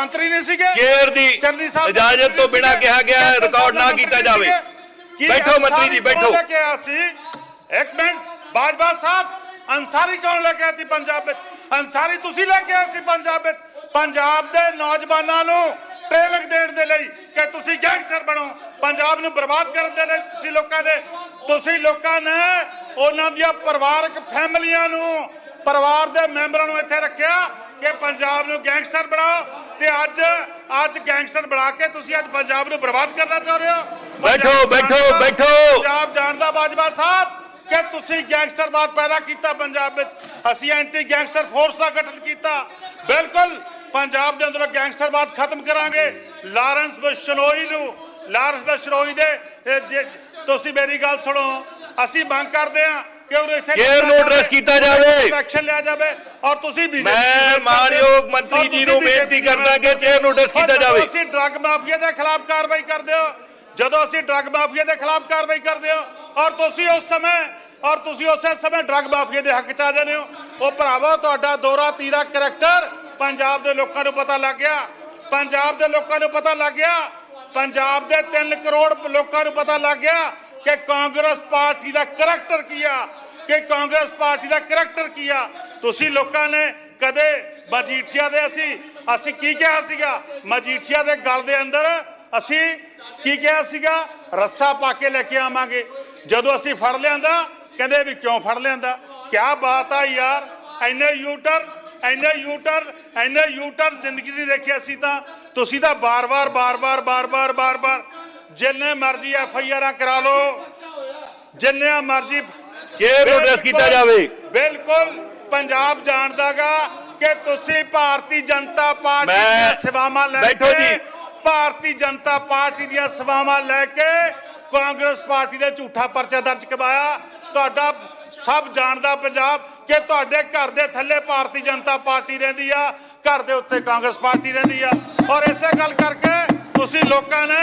ਮੰਤਰੀ ਨਹੀਂ ਸੀਗੇ। ਚੇਅਰ ਦੀ ਚੰਨੀ ਸਾਹਿਬ ਇਜਾਜ਼ਤ ਤੋਂ ਬਿਨਾਂ ਕਿਹਾ ਗਿਆ ਰਿਕਾਰਡ ਨਾ ਕੀਤਾ ਜਾਵੇ। ਬੈਠੋ ਮੰਤਰੀ ਜੀ, ਬੈਠੋ। ਲੈ ਕੇ ਆਇਆ ਸੀ? ਇੱਕ ਮਿੰਟ ਬਾਜਵਾ ਸਾਹਿਬ ਅੰਸਾਰੀ ਕੌਣ ਲੈ ਕੇ ਆਇਆ ਸੀ ਪੰਜਾਬ ਵਿੱਚ? ਅੰਸਾਰੀ ਤੁਸੀਂ ਲੈ ਕੇ ਆਏ ਸੀ ਪੰਜਾਬ ਵਿੱਚ। ਪੰਜਾਬ ਦੇ ਨੌਜਵਾਨਾਂ ਨੂੰ ਟ੍ਰੇਨਿੰਗ ਦੇਣ ਦੇ ਲਈ ਕਿ ਤੁਸੀਂ ਗੈਂਗਸਟਰ ਬਣੋ। ਪੰਜਾਬ ਨੂੰ ਬਰਬਾਦ ਕਰਨ ਦੇ ਲਈ ਤੁਸੀਂ ਲੋਕਾਂ ਨੇ ਤੁਸੀਂ ਲੋਕਾਂ ਨੇ ਉਹਨਾਂ ਦੀਆਂ ਪਰਿਵਾਰਕ ਫੈਮਲੀਆਂ ਨੂੰ ਪਰਿਵਾਰ ਦੇ ਮੈਂਬਰਾਂ ਨੂੰ ਇੱਥੇ ਰੱਖਿਆ। ਕਿ ਪੰਜਾਬ ਨੂੰ ਗੈਂਗਸਟਰ ਬਣਾਓ ਤੇ ਅੱਜ ਅੱਜ ਗੈਂਗਸਟਰ ਬਣਾ ਕੇ ਤੁਸੀਂ ਅੱਜ ਪੰਜਾਬ ਨੂੰ ਬਰਬਾਦ ਕਰਨਾ ਚਾਹ ਰਹੇ ਹੋ? ਬੈਠੋ, ਬੈਠੋ, ਬੈਠੋ। ਪੰਜਾਬ ਜਾਣਦਾ ਬਾਜਵਾ ਸਾਹਿਬ ਕਿ ਤੁਸੀਂ ਗੈਂਗਸਟਰਵਾਦ ਪੈਦਾ ਕੀਤਾ ਪੰਜਾਬ ਵਿੱਚ। ਅਸੀਂ ਐਂਟੀ ਗੈਂਗਸਟਰ ਫੋਰਸ ਦਾ ਗਠਨ ਕੀਤਾ। ਬਿਲਕੁਲ ਪੰਜਾਬ ਦੇ ਅੰਦਰ ਗੈਂਗਸਟਰਵਾਦ ਖਤਮ ਕਰਾਂਗੇ। ਲਾਰੈਂਸ ਬਸ਼ਨੋਈ ਨੂੰ ਲਾਰੈਂਸ ਬਸ਼ਨੋਈ ਦੇ ਤੁਸੀਂ ਮੇਰੀ ਗੱਲ ਸੁਣੋ। ਅਸੀਂ ਮੰਗ ਕਰਦੇ ਹਾਂ ਕਿ ਉਹਨੂੰ ਇੱਥੇ ਨੂੰ ਕੀਤਾ ਜਾਵੇ। ਐਕਸ਼ਨ ਲਿਆ ਜਾਵੇ ਔਰ ਤੁਸੀਂ BJP ਮੈਂ ਮਾਨਯੋਗ ਮੰਤਰੀ ਜੀ ਨੂੰ ਬੇਨਤੀ ਕਰਦਾ ਕਿ chair ਨੂੰ address ਕੀਤਾ ਜਾਵੇ। ਅਸੀਂ ਡਰੱਗ ਮਾਫੀਆ ਦੇ ਖਿਲਾਫ ਕਾਰਵਾਈ ਕਰਦੇ ਹੋ ਜਦੋਂ ਅਸੀਂ ਡਰੱਗ ਮਾਫੀਆ ਦੇ ਖਿਲਾਫ ਕਾਰਵਾਈ ਕਰਦੇ ਹੋ ਔਰ ਤੁਸੀਂ ਉਸ ਸਮੇਂ ਔਰ ਤੁਸੀਂ ਉਸੇ ਸਮੇਂ ਡਰੱਗ ਮਾਫੀਆ ਦੇ ਹੱਕ ਚ ਆ ਜਾਂਦੇ ਹੋ। ਉਹ ਭਰਾਵੋ ਤੁਹਾਡਾ ਦੋਰਾ ਤੀਰਾ ਕਰੈਕਟਰ ਪੰਜਾਬ ਦੇ ਲੋਕਾਂ ਨੂੰ ਪਤਾ ਲੱਗ ਗਿਆ। ਪੰਜਾਬ ਦੇ ਲੋਕਾਂ ਨੂੰ ਪਤਾ ਲੱਗ ਗਿਆ। ਪੰਜਾਬ ਦੇ 3 ਕਰੋੜ ਲੋਕਾਂ ਨੂੰ ਪਤਾ ਲੱਗ ਗਿਆ। ਕਿ ਕਾਂਗਰਸ ਪਾਰਟੀ ਦਾ ਕਰੈਕਟਰ ਕੀ ਆ? ਕਿ ਕਾਂਗਰਸ ਪਾਰਟੀ ਦਾ ਕਰੈਕਟਰ ਕੀ ਆ? ਤੁਸੀਂ ਲੋਕਾਂ ਨੇ ਕਦੇ ਮਜੀਠੀਆ ਦੇ ਅਸੀਂ ਅਸੀਂ ਕੀ ਕਿਹਾ ਸੀਗਾ? ਮਜੀਠੀਆ ਦੇ ਗਲ ਦੇ ਅੰਦਰ ਅਸੀਂ ਕੀ ਕਿਹਾ ਸੀਗਾ? ਰੱਸਾ ਪਾ ਕੇ ਲੈ ਕੇ ਆਵਾਂਗੇ। ਜਦੋਂ ਅਸੀਂ ਫੜ ਲਿਆਂਦਾ, ਕਹਿੰਦੇ ਵੀ ਕਿਉਂ ਫੜ ਲਿਆਂਦਾ? ਕੀ ਬਾਤ ਆ ਯਾਰ ਐਨੇ ਯੂਟਰ ਐਨੇ ਯੂਟਰ ਐਨੇ ਯੂਟਰ ਜ਼ਿੰਦਗੀ ਦੀ ਦੇਖਿਆ ਸੀ ਤਾਂ। ਤੁਸੀਂ ਤਾਂ ਬਾਰ-ਬਾਰ ਬਾਰ-ਬਾਰ ਬਾਰ-ਬਾਰ ਬਾਰ-ਬਾਰ ਜਿੰਨੇ ਮਰਜ਼ੀ ਐਫ ਆਈ ਆਰਾਂ ਕਰਾ ਲਓ ਜਿੰਨੇ ਮਰਜ਼ੀ ਨੂੰ address ਕੀਤਾ ਜਾਵੇ। ਬਿਲਕੁਲ ਪੰਜਾਬ ਜਾਣਦਾਗਾ ਕਿ ਤੁਸੀਂ ਭਾਰਤੀ ਜਨਤਾ ਪਾਰਟੀ ਦੀਆਂ ਸੇਵਾਵਾਂ ਲੈ ਬੈਠੋ ਕੇ ਜੀ। ਭਾਰਤੀ ਜਨਤਾ ਪਾਰਟੀ ਦੀਆਂ ਸੇਵਾਵਾਂ ਲੈ ਕੇ ਕਾਂਗਰਸ ਪਾਰਟੀ ਦੇ ਝੂਠਾ ਪਰਚਾ ਦਰਜ ਕਰਵਾਇਆ ਤੁਹਾਡਾ ਸਭ ਜਾਣਦਾ ਪੰਜਾਬ ਕਿ ਤੁਹਾਡੇ ਘਰ ਦੇ ਥੱਲੇ ਭਾਰਤੀ ਜਨਤਾ ਪਾਰਟੀ ਰਹਿੰਦੀ ਆ ਘਰ ਦੇ ਉੱਤੇ ਕਾਂਗਰਸ ਪਾਰਟੀ ਰਹਿੰਦੀ ਆ ਔਰ ਇਸੇ ਗੱਲ ਕਰਕੇ ਤੁਸੀਂ ਲੋਕਾਂ ਨੇ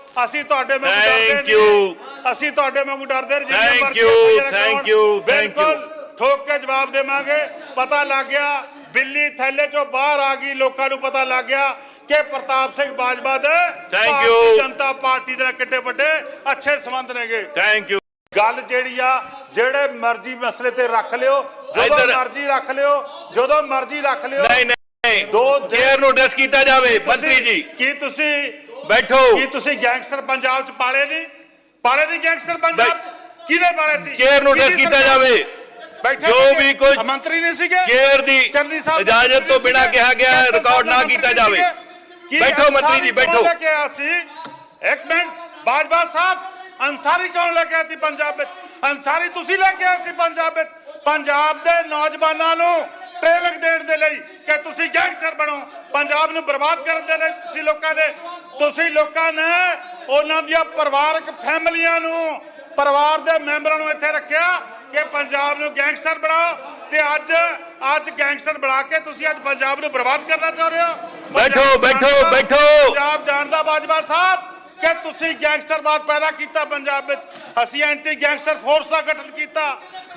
ਅਸੀਂ ਤੁਹਾਡੇ ਵਾਂਗੂ ਡਰਦੇ. ਨਹੀਂ ਅਸੀਂ ਤੁਹਾਡੇ ਵਾਂਗੂ ਡਰਦੇ ਨਹੀਂ ਕਰਾਉਣ। thank you, thank you. ਬਿਲਕੁਲ ਠੋਕ ਕੇ ਜਵਾਬ ਦੇਵਾਂਗੇ ਪਤਾ ਲੱਗ ਗਿਆ ਬਿੱਲੀ ਥੈਲੇ ਚੋਂ ਬਾਹਰ ਆ ਗਈ ਲੋਕਾਂ ਨੂੰ ਪਤਾ ਲੱਗ ਗਿਆ ਕਿ ਪ੍ਰਤਾਪ ਸਿੰਘ ਬਾਜਵਾ ਦੇ ਭਾਰਤੀ you. ਜਨਤਾ ਪਾਰਟੀ ਦੇ ਨਾਲ ਕਿੱਡੇ ਵੱਡੇ ਅੱਛੇ ਸੰਬੰਧ ਨੇਗੇ ਥੈਂਕ ਯੂ ਗੱਲ ਜਿਹੜੀ ਆ ਜਿਹੜੇ ਮਰਜ਼ੀ ਮਸਲੇ ਤੇ ਰੱਖ ਲਿਓ ਜਦੋਂ ਮਰਜ਼ੀ ਰੱਖ ਲਿਓ ਜਦੋਂ ਮਰਜ਼ੀ ਰੱਖ ਲਿਓ ਨਹੀਂ ਨਹੀਂ ਦੋ ਚੇਅਰ ਨੂੰ ਕੀਤਾ ਜਾਵੇ ਮੰਤਰੀ ਜੀ ਕੀ ਤੁਸੀਂ ਬੈਠੋ। ਕੀ ਤੁਸੀਂ ਗੈਂਗਸਟਰ ਪੰਜਾਬ ਚ ਪਾਲੇ ਨਹੀਂ? ਪਾਲੇ ਨਹੀਂ ਗੈਂਗਸਟਰ ਪੰਜਾਬ ਚ? ਕਿਹਦੇ ਪਾਲੇ ਸੀ? ਚੇਅਰ ਨੂੰ ਕਿਹਦੀ ਕੀਤਾ? ਜਾਵੇ। ਜੋ? ਵੀ ਕੋਈ ਮੰਤਰੀ ਨਹੀਂ ਸੀਗੇ? ਚੇਅਰ ਦੀ ਇਜਾਜ਼ਤ ਤੋਂ ਬਿਨਾਂ ਕਿਹਾ ਗਿਆ ਰਿਕਾਰਡ ਨਾ ਕੀਤਾ ਜਾਵੇ। ਬੈਠੋ ਮੰਤਰੀ ਜੀ, ਬੈਠੋ। ਲੈ ਕੇ ਸੀ? ਇੱਕ ਮਿੰਟ ਬਾਜਵਾ ਸਾਹਿਬ ਅੰਸਾਰੀ ਕੌਣ ਲੈ ਕੇ ਸੀ ਪੰਜਾਬ ਵਿੱਚ? ਅੰਸਾਰੀ ਤੁਸੀਂ ਲੈ ਕੇ ਆਏ ਸੀ ਪੰਜਾਬ ਵਿੱਚ? ਪੰਜਾਬ ਦੇ ਨੌਜਵਾਨਾਂ ਨੂੰ ਟ੍ਰੇਨਿੰਗ ਦੇਣ ਦੇ ਲਈ ਕਿ ਤੁਸੀਂ ਗੈਂਗਸਟਰ ਬਣੋ। ਪੰਜਾਬ ਨੂੰ ਬਰਬਾਦ ਕਰਨ ਦੇ ਲਈ ਤੁਸੀਂ ਲੋਕਾਂ ਨੇ ਤੁਸੀਂ ਲੋਕਾਂ ਨੇ ਉਹਨਾਂ ਦੀਆਂ ਪਰਿਵਾਰਕ ਫੈਮਲੀਆਂ ਨੂੰ ਪਰਿਵਾਰ ਦੇ ਮੈਂਬਰਾਂ ਨੂੰ ਇੱਥੇ ਰੱਖਿਆ ਕਿ ਪੰਜਾਬ ਨੂੰ ਗੈਂਗਸਟਰ ਬਣਾਓ। ਤੇ ਅੱਜ ਅੱਜ ਗੈਂਗਸਟਰ ਬਣਾ ਕੇ ਤੁਸੀਂ ਅੱਜ ਪੰਜਾਬ ਨੂੰ ਬਰਬਾਦ ਕਰਨਾ ਚਾਹ ਰਹੇ ਹੋ। ਬੈਠੋ, ਬੈਠੋ, ਬੈਠੋ। ਪੰਜਾਬ ਜਾਣਦਾ ਬਾਜਵਾ ਸਾਹਿਬ ਕਿ ਤੁਸੀਂ ਗੈਂਗਸਟਰਵਾਦ ਪੈਦਾ ਕੀਤਾ ਪੰਜਾਬ ਵਿੱਚ। ਅਸੀਂ ਐਂਟੀ ਗੈਂਗਸਟਰ ਫੋਰਸ ਦਾ ਗਠਨ ਕੀਤਾ।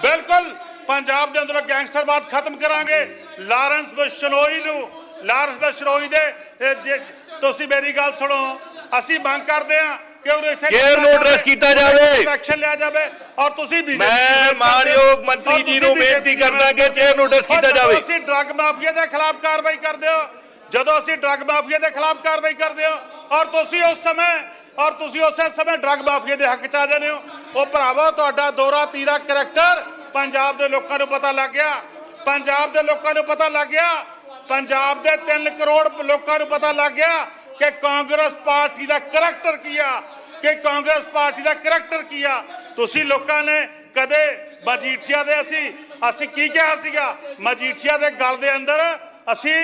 ਬਿਲਕੁਲ ਪੰਜਾਬ ਦੇ ਅੰਦਰ ਗੈਂਗਸਟਰਵਾਦ ਖਤਮ ਕਰਾਂਗੇ ਲਾਰੈਂਸ ਬਸ਼ਨੋਈ ਨੂੰ ਲਾਰੈਂਸ ਬਸ਼ਨੋਈ ਦੇ ਤੁਸੀਂ ਮੇਰੀ ਗੱਲ ਸੁਣੋ ਅਸੀਂ ਮੰਗ ਕਰਦੇ ਹਾਂ ਕਿ ਉਹਨੂੰ ਇੱਥੇ Chair ਨੂੰ address ਕੀਤਾ ਜਾਵੇ। ਐਕਸ਼ਨ ਲਿਆ ਜਾਵੇ ਔਰ ਤੁਸੀਂ BJP ਮੈਂ ਮਾਨਯੋਗ ਮੰਤਰੀ ਜੀ ਨੂੰ ਬੇਨਤੀ ਕਰਦਾ ਕਿ chair ਨੂੰ address ਕੀਤਾ ਜਾਵੇ। ਅਸੀਂ ਡਰੱਗ ਮਾਫੀਆ ਦੇ ਖਿਲਾਫ ਕਾਰਵਾਈ ਕਰਦੇ ਹੋ ਜਦੋਂ ਅਸੀਂ ਡਰੱਗ ਮਾਫੀਆ ਦੇ ਖਿਲਾਫ ਕਾਰਵਾਈ ਕਰਦੇ ਹੋ ਔਰ ਤੁਸੀਂ ਉਸ ਸਮੇਂ ਔਰ ਤੁਸੀਂ ਉਸੇ ਸਮੇਂ ਡਰੱਗ ਮਾਫੀਆ ਦੇ ਹੱਕ ਚ ਆ ਜਾਂਦੇ ਹੋ ਉਹ ਭਰਾਵੋ ਤੁਹਾਡਾ ਦੋਰਾ ਤੀਰਾ ਕਰੈਕਟਰ ਪੰਜਾਬ ਦੇ ਲੋਕਾਂ ਨੂੰ ਪਤਾ ਲੱਗ ਗਿਆ। ਪੰਜਾਬ ਦੇ ਲੋਕਾਂ ਨੂੰ ਪਤਾ ਲੱਗ ਗਿਆ। ਪੰਜਾਬ ਦੇ 3 ਕਰੋੜ ਲੋਕਾਂ ਨੂੰ ਪਤਾ ਲੱਗ ਗਿਆ ਕਿ ਕਾਂਗਰਸ ਪਾਰਟੀ ਦਾ ਕਰੈਕਟਰ ਕੀ ਆ, ਕਿ ਕਾਂਗਰਸ ਪਾਰਟੀ ਦਾ ਕਰੈਕਟਰ ਕੀ ਆ। ਤੁਸੀਂ ਲੋਕਾਂ ਨੇ ਕਦੇ ਮਜੀਠੀਆ ਦੇ ਅਸੀਂ ਅਸੀਂ ਕੀ ਕਿਹਾ ਸੀਗਾ? ਮਜੀਠੀਆ ਦੇ ਗਲ ਦੇ ਅੰਦਰ ਅਸੀਂ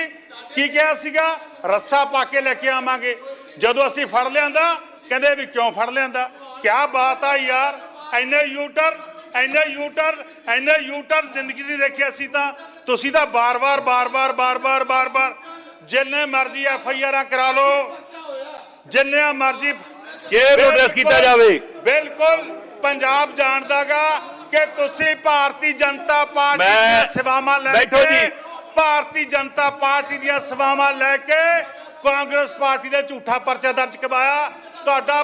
ਕੀ ਕਿਹਾ ਸੀਗਾ? ਰੱਸਾ ਪਾ ਕੇ ਲੈ ਕੇ ਆਵਾਂਗੇ। ਜਦੋਂ ਅਸੀਂ ਫੜ ਲਿਆਂਦਾ, ਕਹਿੰਦੇ ਵੀ ਕਿਉਂ ਫੜ ਲਿਆਂਦਾ? ਕੀ ਬਾਤ ਆ ਯਾਰ ਐਨੇ ਯੂਟਰ ਐਨੇ ਯੂਟਰ ਐਨੇ ਯੂਟਰ ਜ਼ਿੰਦਗੀ ਦੀ ਦੇਖਿਆ ਸੀ ਤਾਂ ਤੁਸੀਂ ਤਾਂ ਬਾਰ-ਬਾਰ ਬਾਰ-ਬਾਰ ਬਾਰ-ਬਾਰ ਬਾਰ-ਬਾਰ ਜਿੰਨੇ ਮਰਜ਼ੀ ਐਫ ਆਈ ਆਰਾਂ ਕਰਾ ਲਓ ਜਿੰਨੇ ਮਰਜ਼ੀ ਚੇਅਰ ਨੂੰ address ਕੀਤਾ ਜਾਵੇ। ਬਿਲਕੁਲ ਪੰਜਾਬ ਜਾਣਦਾਗਾ ਕਿ ਤੁਸੀਂ ਭਾਰਤੀ ਜਨਤਾ ਪਾਰਟੀ ਦੀਆਂ ਸੇਵਾਵਾਂ ਲੈ ਬੈਠੋ ਕੇ ਜੀ। ਭਾਰਤੀ ਜਨਤਾ ਪਾਰਟੀ ਦੀਆਂ ਸੇਵਾਵਾਂ ਲੈ ਕੇ ਕਾਂਗਰਸ ਪਾਰਟੀ ਦੇ ਝੂਠਾ ਪਰਚਾ ਦਰਜ ਕਰਵਾਇਆ ਤੁਹਾਡਾ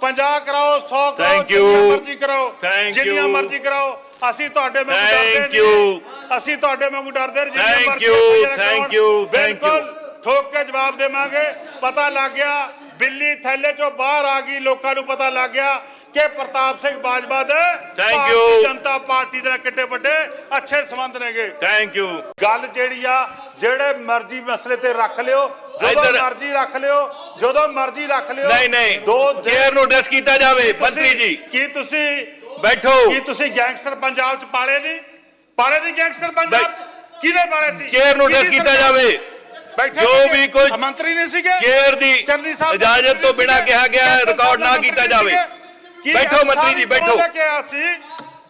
50 ਕਰਾਓ 100 ਕਰਾਓ Thank you. ਜਿੰਨੀਆਂ ਮਰਜ਼ੀ ਕਰਾਓ Thank ਜਿੰਨੀਆਂ you. ਮਰਜ਼ੀ ਕਰਾਓ ਅਸੀਂ ਤੁਹਾਡੇ ਵਾਂਗੂ Thank ਡਰਦੇ you. ਨਹੀਂ ਅਸੀਂ ਤੁਹਾਡੇ ਵਾਂਗੂ ਡਰਦੇ ਨਹੀਂ ਜਿੰਨੀਆਂ Thank ਮਰਜ਼ੀ you, ਕਰਾਉਣ। thank you, thank you. ਬਿਲਕੁਲ ਠੋਕ ਕੇ ਜਵਾਬ ਦੇਵਾਂਗੇ ਪਤਾ ਲੱਗ ਗਿਆ ਬਿੱਲੀ ਥੈਲੇ ਚੋਂ ਬਾਹਰ ਆ ਗਈ ਲੋਕਾਂ ਨੂੰ ਪਤਾ ਲੱਗ ਗਿਆ ਕਿ ਪ੍ਰਤਾਪ ਸਿੰਘ ਬਾਜਵਾ ਦੇ. ਜਨਤਾ ਪਾਰਟੀ ਦੇ ਨਾਲ ਕਿੱਡੇ ਵੱਡੇ ਅੱਛੇ ਸੰਬੰਧ ਨੇਗੇ। ਥੈਂਕ ਯੂ ਗੱਲ ਜਿਹੜੀ ਆ ਜਿਹੜੇ ਮਰਜ਼ੀ ਮਸਲੇ ਤੇ ਰੱਖ ਲਿਓ ਜਦੋਂ ਇੱਧਰ- ਮਰਜ਼ੀ ਰੱਖ ਲਿਓ ਜਦੋਂ ਮਰਜ਼ੀ ਰੱਖ ਲਿਓ ਨਹੀਂ ਨਹੀਂ। ਦੋ ਦਿਨ- ਚੇਅਰ ਨੂੰ address ਕੀਤਾ ਜਾਵੇ ਮੰਤਰੀ ਜੀ। ਕੀ ਤੁਸੀਂ ਬੈਠੋ। ਕੀ ਤੁਸੀਂ ਗੈਂਗਸਟਰ ਪੰਜਾਬ ਚ ਪਾਲੇ ਨਹੀਂ ਪਾਲੇ ਨਹੀਂ ਗੈਂਗਸਟਰ ਪੰਜਾਬ ਚ? ਕਿਹਦੇ ਪਾਲੇ ਸੀ? ਚੇਅਰ ਨੂੰ ਕਿਹਦੀ ਕੀਤਾ ਸਰਕਾਰ? ਜਾਵੇ। ਬੈਠੇ ਜੋ ਸੀਗੇ? ਵੀ ਕੋਈ ਮੰਤਰੀ ਨਹੀਂ ਸੀਗੇ? ਚੇਅਰ ਦੀ ਚੰਨੀ ਸਾਹਿਬ ਦੇ ਇਜਾਜ਼ਤ ਮੰਤਰੀ ਤੋਂ ਬਿਨਾਂ ਸੀਗੇ? ਕਿਹਾ ਗਿਆ ਰਿਕਾਰਡ ਨਾ ਦੇ ਕੀਤਾ ਮੰਤਰੀ ਜਾਵੇ। ਸੀਗੇ? ਕੀ ਬੈਠੋ ਮੰਤਰੀ ਜੀ, ਬੈਠੋ। ਲੈ ਕੇ ਆਇਆ ਸੀ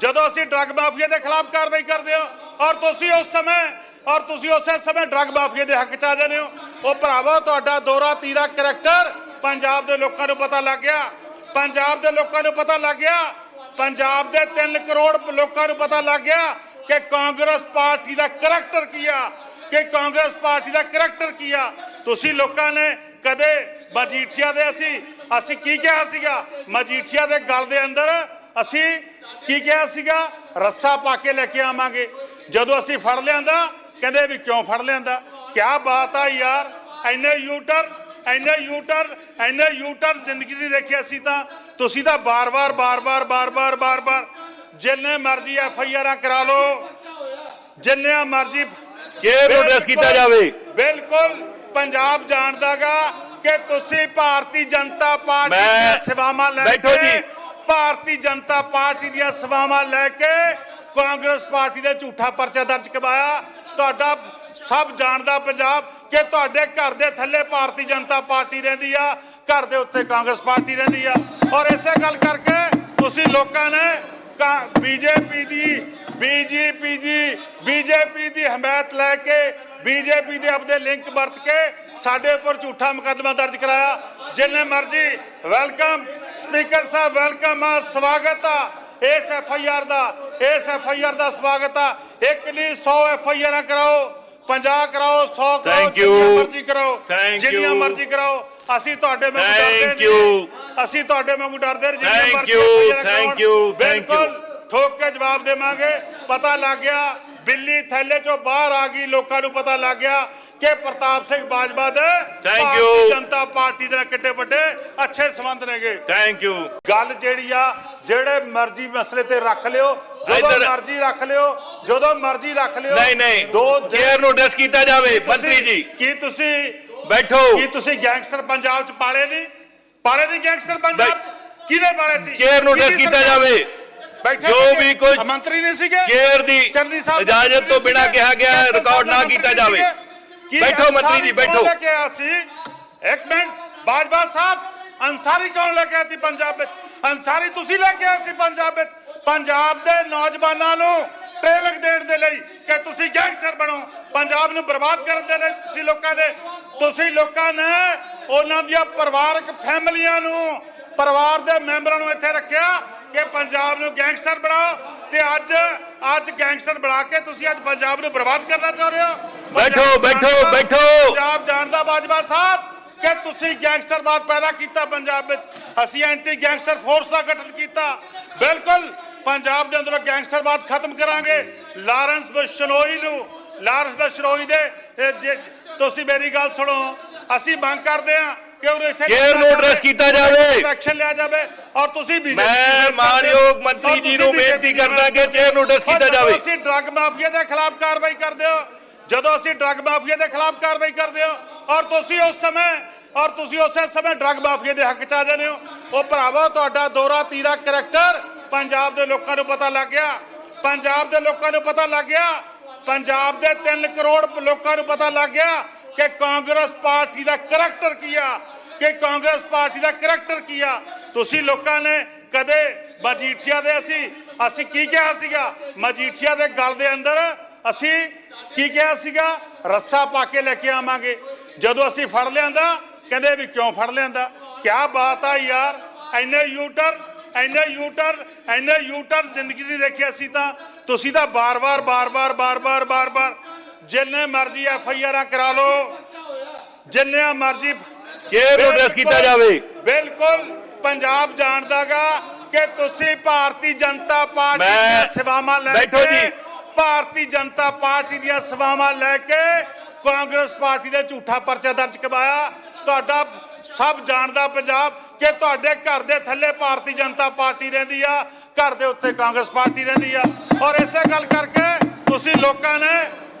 ਜਦੋਂ ਅਸੀਂ ਡਰੱਗ ਮਾਫੀਆ ਦੇ ਖਿਲਾਫ ਕਾਰਵਾਈ ਕਰਦੇ ਹੋ, ਔਰ ਤੁਸੀਂ ਉਸ ਸਮੇਂ, ਔਰ ਤੁਸੀਂ ਉਸੇ ਸਮੇਂ ਡਰੱਗ ਮਾਫੀਆ ਦੇ ਹੱਕ ਚ ਆ ਜਾਂਦੇ ਹੋ। ਉਹ ਭਰਾਵੋ, ਤੁਹਾਡਾ ਦੋਰਾ, ਤੀਰਾ ਕਰੈਕਟਰ ਪੰਜਾਬ ਦੇ ਲੋਕਾਂ ਨੂੰ ਪਤਾ ਲੱਗ ਗਿਆ। ਪੰਜਾਬ ਦੇ ਲੋਕਾਂ ਨੂੰ ਪਤਾ ਲੱਗ ਗਿਆ। ਪੰਜਾਬ ਦੇ 3 ਕਰੋੜ ਲੋਕਾਂ ਨੂੰ ਪਤਾ ਲੱਗ ਗਿਆ ਕਿ ਕਾਂਗਰਸ ਪਾਰਟੀ ਦਾ ਕਰੈਕਟਰ ਕੀ ਆ, ਕਿ ਕਾਂਗਰਸ ਪਾਰਟੀ ਦਾ ਕਰੈਕਟਰ ਕੀ ਆ। ਤੁਸੀਂ ਲੋਕਾਂ ਨੇ ਕਦੇ ਮਜੀਠੀਆ ਦੇ ਅਸੀਂ ਅਸੀਂ ਕੀ ਕਿਹਾ ਸੀਗਾ? ਮਜੀਠੀਆ ਦੇ ਗਲ ਦੇ ਅੰਦਰ ਅਸੀਂ ਕੀ ਕਿਹਾ ਸੀਗਾ? ਰੱਸਾ ਪਾ ਕੇ ਲੈ ਕੇ ਆਵਾਂਗੇ। ਜਦੋਂ ਅਸੀਂ ਫੜ ਲਿਆਂਦਾ ਕਹਿੰਦੇ ਵੀ ਕਿਉਂ ਫੜ ਲਿਆਂਦਾ? ਕੀ ਬਾਤ ਆ ਯਾਰ ਐਨੇ ਯੂਟਰ ਐਨੇ ਯੂਟਰ ਐਨੇ ਯੂਟਰ ਜ਼ਿੰਦਗੀ ਦੀ ਦੇਖਿਆ ਸੀ ਤਾਂ। ਤੁਸੀਂ ਤਾਂ ਬਾਰ-ਬਾਰ ਬਾਰ-ਬਾਰ ਬਾਰ-ਬਾਰ ਬਾਰ-ਬਾਰ ਜਿੰਨੇ ਮਰਜ਼ੀ ਐਫ ਆਈ ਆਰਾਂ ਕਰਾ ਲਓ। ਜਿੰਨੇ ਮਰਜ਼ੀ ਚੇਅਰ ਨੂੰ address ਕੀਤਾ ਜਾਵੇ। ਬਿਲਕੁਲ ਪੰਜਾਬ ਜਾਣਦਾਗਾ ਕਿ ਤੁਸੀਂ ਭਾਰਤੀ ਜਨਤਾ ਪਾਰਟੀ ਦੀਆਂ ਸੇਵਾਵਾਂ ਲੈ ਬੈਠੋ ਕੇ ਜੀ। ਭਾਰਤੀ ਜਨਤਾ ਪਾਰਟੀ ਦੀਆਂ ਸੇਵਾਵਾਂ ਲੈ ਕੇ ਕਾਂਗਰਸ ਪਾਰਟੀ ਦੇ ਝੂਠਾ ਪਰਚਾ ਦਰਜ ਕਰਵਾਇਆ। ਤੁਹਾਡਾ ਸਭ ਜਾਣਦਾ ਪੰਜਾਬ ਕਿ ਤੁਹਾਡੇ ਘਰ ਦੇ ਥੱਲੇ ਭਾਰਤੀ ਜਨਤਾ ਪਾਰਟੀ ਰਹਿੰਦੀ ਆ, ਘਰ ਦੇ ਉੱਤੇ ਕਾਂਗਰਸ ਪਾਰਟੀ ਰਹਿੰਦੀ ਆ। ਔਰ ਇਸੇ ਗੱਲ ਕਰਕੇ ਤੁਸੀਂ ਲੋਕਾਂ ਨੇ ਬੀਜੇਪੀ ਦੀ ਬੀਜੇਪੀ ਦੀ ਬੀਜੇਪੀ ਦੀ ਹਮਾਇਤ ਲੈ ਕੇ, ਬੀਜੇਪੀ ਦੇ ਆਪਦੇ ਲਿੰਕ ਵਰਤ ਕੇ ਸਾਡੇ ਉੱਪਰ ਝੂਠਾ ਮੁਕੱਦਮਾ ਦਰਜ ਕਰਾਇਆ। ਜਿੰਨੇ ਮਰਜ਼ੀ ਵੈਲਕਮ ਸਪੀਕਰ ਸਾਹਿਬ ਵੈਲਕਮ ਆ ਸਵਾਗਤ ਆ ਇਸ ਐਫ ਆਈ ਆਰ ਦਾ ਇਸ ਐਫ ਆਈ ਆਰ ਦਾ ਸਵਾਗਤ ਆ ਇੱਕ ਨਹੀਂ 100 ਐਫ ਆਈ ਆਰਾਂ ਕਰਾਓ 50 ਕਰਾਓ 100 ਕਰਾਓ. ਜਿੰਨੀਆਂ ਮਰਜ਼ੀ ਕਰਾਓ ਜਿੰਨੀਆਂ. ਮਰਜ਼ੀ ਕਰਾਓ ਅਸੀਂ ਤੁਹਾਡੇ ਵਾਂਗੂ ਡਰਦੇ ਨਹੀਂ. ਅਸੀਂ ਤੁਹਾਡੇ ਵਾਂਗੂ ਡਰਦੇ ਨਹੀਂ ਜਿੰਨੀਆਂ ਮਰਜ਼ੀ thank you. ਬਿਲਕੁਲ ਠੋਕ ਕੇ ਜਵਾਬ ਦੇਵਾਂਗੇ ਪਤਾ ਲੱਗ ਗਿਆ ਬਿੱਲੀ ਥੈਲੇ ਚੋਂ ਬਾਹਰ ਆ ਗਈ ਲੋਕਾਂ ਨੂੰ ਪਤਾ ਲੱਗ ਗਿਆ ਕਿ ਪ੍ਰਤਾਪ ਸਿੰਘ ਬਾਜਵਾ ਦੇ ਭਾਰਤੀ you. ਜਨਤਾ ਪਾਰਟੀ ਦੇ ਨਾਲ ਕਿੱਡੇ ਵੱਡੇ ਅੱਛੇ ਸੰਬੰਧ ਨੇਗੇ। ਥੈਂਕ ਯੂ ਗੱਲ ਜਿਹੜੀ ਆ ਜਿਹੜੇ ਮਰਜ਼ੀ ਮਸਲੇ ਤੇ ਰੱਖ ਲਿਓ ਜਦੋਂ ਮਰਜ਼ੀ ਰੱਖ ਲਿਓ ਜਦੋਂ ਮਰਜ਼ੀ ਰੱਖ ਲਿਓ ਨਹੀਂ ਨਹੀਂ ਦੋ ਚੇਅਰ ਨੂੰ address ਕੀਤਾ ਜਾਵੇ ਮੰਤਰੀ ਜੀ। ਕੀ ਤੁਸੀਂ ਬੈਠੋ। ਕੀ ਤੁਸੀਂ ਗੈਂਗਸਟਰ ਪੰਜਾਬ ਚ ਪਾਲੇ ਨਹੀਂ? ਪਾਲੇ ਨਹੀਂ ਗੈਂਗਸਟਰ ਪੰਜਾਬ ਚ? ਕਿਹਦੇ ਪਾਲੇ ਸੀ? ਚੇਅਰ ਨੂੰ address ਕੀਤਾ? ਜਾਵੇ। ਬੈਠੇ ਜੋ। ਵੀ ਕੋਈ ਮੰਤਰੀ ਨਹੀਂ ਸੀਗੇ? ਚੇਅਰ ਦੀ ਇਜਾਜ਼ਤ ਤੋਂ ਬਿਨਾਂ। ਕਿਹਾ ਗਿਆ ਰਿਕਾਰਡ ਨਾ ਕੀਤਾ ਜਾਵੇ। ਸੀਗੇ। ਕੀ ਬੈਠੋ ਮੰਤਰੀ ਜੀ, ਅੰਸਾਰੀ ਬੈਠੋ। ਕੌਣ ਲੈ ਕੇ ਆਇਆ ਸੀ? ਇੱਕ ਮਿੰਟ ਬਾਜਵਾ ਸਾਹਿਬ ਅੰਸਾਰੀ ਕੌਣ ਲੈ ਕੇ ਆਇਆ ਸੀ ਪੰਜਾਬ ਵਿੱਚ? ਅੰਸਾਰੀ ਤੁਸੀਂ ਲੈ ਕੇ ਆਏ ਸੀ ਪੰਜਾਬ ਵਿੱਚ। ਪੰਜਾਬ ਦੇ ਨੌਜਵਾਨਾਂ ਨੂੰ ਟ੍ਰੇਨਿੰਗ ਦੇਣ ਦੇ ਲਈ ਕਿ ਤੁਸੀਂ ਗੈਂਗਸਟਰ ਬਣੋ। ਪੰਜਾਬ ਨੂੰ ਬਰਬਾਦ ਕਰਨ ਦੇ ਲਈ ਤੁਸੀਂ ਲੋਕਾਂ ਨੇ ਤੁਸੀਂ ਲੋਕਾਂ ਨੇ ਉਹਨਾਂ ਦੀਆਂ ਪਰਿਵਾਰਕ ਫੈਮਲੀਆਂ ਨੂੰ ਪਰਿਵਾਰ ਦੇ ਮੈਂਬਰਾਂ ਨੂੰ ਇੱਥੇ ਰੱਖਿਆ। ਕਿ ਪੰਜਾਬ ਨੂੰ ਗੈਂਗਸਟਰ ਬਣਾਓ ਤੇ ਅੱਜ ਅੱਜ ਗੈਂਗਸਟਰ ਬਣਾ ਕੇ ਤੁਸੀਂ ਅੱਜ ਪੰਜਾਬ ਨੂੰ ਬਰਬਾਦ ਕਰਨਾ ਚਾਹ ਰਹੇ ਹੋ। ਬੈਠੋ, ਬੈਠੋ, ਬੈਠੋ। ਪੰਜਾਬ ਜਾਣਦਾ ਬਾਜਵਾ ਸਾਹਿਬ ਕਿ ਤੁਸੀਂ ਗੈਂਗਸਟਰਵਾਦ ਪੈਦਾ ਕੀਤਾ ਪੰਜਾਬ ਵਿੱਚ। ਅਸੀਂ ਐਂਟੀ ਗੈਂਗਸਟਰ ਫੋਰਸ ਦਾ ਗਠਨ ਕੀਤਾ। ਬਿਲਕੁਲ ਪੰਜਾਬ ਦੇ ਅੰਦਰੋਂ ਗੈਂਗਸਟਰਵਾਦ ਖਤਮ ਕਰਾਂਗੇ। ਲਾਰੈਂਸ ਬਸ਼ਨੋਈ ਨੂੰ ਲਾਰੈਂਸ ਬਸ਼ਨੋਈ ਦੇ ਤੁਸੀਂ ਮੇਰੀ ਗੱਲ ਸੁਣੋ ਅਸੀਂ ਮੰਗ ਕਰਦੇ ਹਾਂ ਕਿ ਉਹਨੂੰ ਇੱਥੇ Chair ਨੂੰ address ਕੀਤਾ ਜਾਵੇ। ਐਕਸ਼ਨ ਲਿਆ ਜਾਵੇ ਔਰ ਤੁਸੀਂ BJP ਮੈਂ ਮਾਨਯੋਗ। ਮੰਤਰੀ ਜੀ ਤੁਸੀਂ ਨੂੰ ਬੇਨਤੀ ਕਰਦਾ ਕਿ chair ਨੂੰ address ਕੀਤਾ ਜਾਵੇ। ਅਸੀਂ ਡਰੱਗ ਮਾਫੀਆ ਦੇ ਖਿਲਾਫ ਕਾਰਵਾਈ ਕਰਦੇ ਹੋ ਜਦੋਂ ਅਸੀਂ ਡਰੱਗ ਮਾਫੀਆ ਦੇ ਖਿਲਾਫ ਕਾਰਵਾਈ ਕਰਦੇ ਹੋ ਔਰ ਤੁਸੀਂ ਉਸ ਸਮੇਂ ਔਰ ਤੁਸੀਂ ਉਸੇ ਸਮੇਂ ਡਰੱਗ ਮਾਫੀਆ ਦੇ ਹੱਕ ਚ ਆ ਜਾਂਦੇ ਹੋ ਉਹ ਭਰਾਵਾ ਤੁਹਾਡਾ ਦੋਰਾ ਤੀਰਾ ਕਰੈਕਟਰ ਪੰਜਾਬ ਦੇ ਲੋਕਾਂ ਨੂੰ ਪਤਾ ਲੱਗ ਗਿਆ ਪੰਜਾਬ ਦੇ ਲੋਕਾਂ ਨੂੰ ਪਤਾ ਲੱਗ ਗਿਆ ਪੰਜਾਬ ਦੇ 3 ਕਰੋੜ ਲੋਕਾਂ ਨੂੰ ਪਤਾ ਲੱਗ ਗਿਆ ਕਿ ਕਾਂਗਰਸ ਪਾਰਟੀ ਦਾ ਕਰੈਕਟਰ ਕੀ ਆ? ਕਿ ਕਾਂਗਰਸ ਪਾਰਟੀ ਦਾ ਕਰੈਕਟਰ ਕੀ ਆ? ਤੁਸੀਂ ਲੋਕਾਂ ਨੇ ਕਦੇ ਮਜੀਠੀਆ ਦੇ ਅਸੀਂ ਅਸੀਂ ਕੀ ਕਿਹਾ ਸੀਗਾ? ਮਜੀਠੀਆ ਦੇ ਗਲ ਦੇ ਅੰਦਰ ਅਸੀਂ ਕੀ ਕਿਹਾ ਸੀਗਾ? ਰੱਸਾ ਪਾ ਕੇ ਲੈ ਕੇ ਆਵਾਂਗੇ। ਜਦੋਂ ਅਸੀਂ ਫੜ ਲਿਆਂਦਾ, ਕਹਿੰਦੇ ਵੀ ਕਿਉਂ ਫੜ ਲਿਆਂਦਾ? ਕੀ ਬਾਤ ਆ ਯਾਰ ਐਨੇ ਯੂਟਰ ਐਨੇ ਯੂਟਰ ਐਨੇ ਯੂਟਰ ਜ਼ਿੰਦਗੀ ਦੀ ਦੇਖਿਆ ਸੀ ਤਾਂ। ਤੁਸੀਂ ਤਾਂ ਬਾਰ-ਬਾਰ ਬਾਰ-ਬਾਰ ਬਾਰ-ਬਾਰ ਬਾਰ-ਬਾਰ ਜਿੰਨੇ ਮਰਜ਼ੀ ਐਫ ਆਈ ਆਰਾਂ ਕਰਾ ਲਓ ਜਿੰਨੇ ਮਰਜ਼ੀ ਨੂੰ address ਕੀਤਾ ਜਾਵੇ। ਬਿਲਕੁਲ ਪੰਜਾਬ ਜਾਣਦਾਗਾ ਕਿ ਤੁਸੀਂ ਭਾਰਤੀ ਜਨਤਾ ਪਾਰਟੀ ਦੀਆਂ ਸੇਵਾਵਾਂ ਲੈ ਬੈਠੋ ਕੇ ਜੀ। ਭਾਰਤੀ ਜਨਤਾ ਪਾਰਟੀ ਦੀਆਂ ਸੇਵਾਵਾਂ ਲੈ ਕੇ ਕਾਂਗਰਸ ਪਾਰਟੀ ਦੇ ਝੂਠਾ ਪਰਚਾ ਦਰਜ ਕਰਵਾਇਆ ਤੁਹਾਡਾ ਸਭ ਜਾਣਦਾ ਪੰਜਾਬ ਕਿ ਤੁਹਾਡੇ ਘਰ ਦੇ ਥੱਲੇ ਭਾਰਤੀ ਜਨਤਾ ਪਾਰਟੀ ਰਹਿੰਦੀ ਆ ਘਰ ਦੇ ਉੱਤੇ ਕਾਂਗਰਸ ਪਾਰਟੀ ਰਹਿੰਦੀ ਆ ਔਰ ਇਸੇ ਗੱਲ ਕਰਕੇ ਤੁਸੀਂ ਲੋਕਾਂ ਨੇ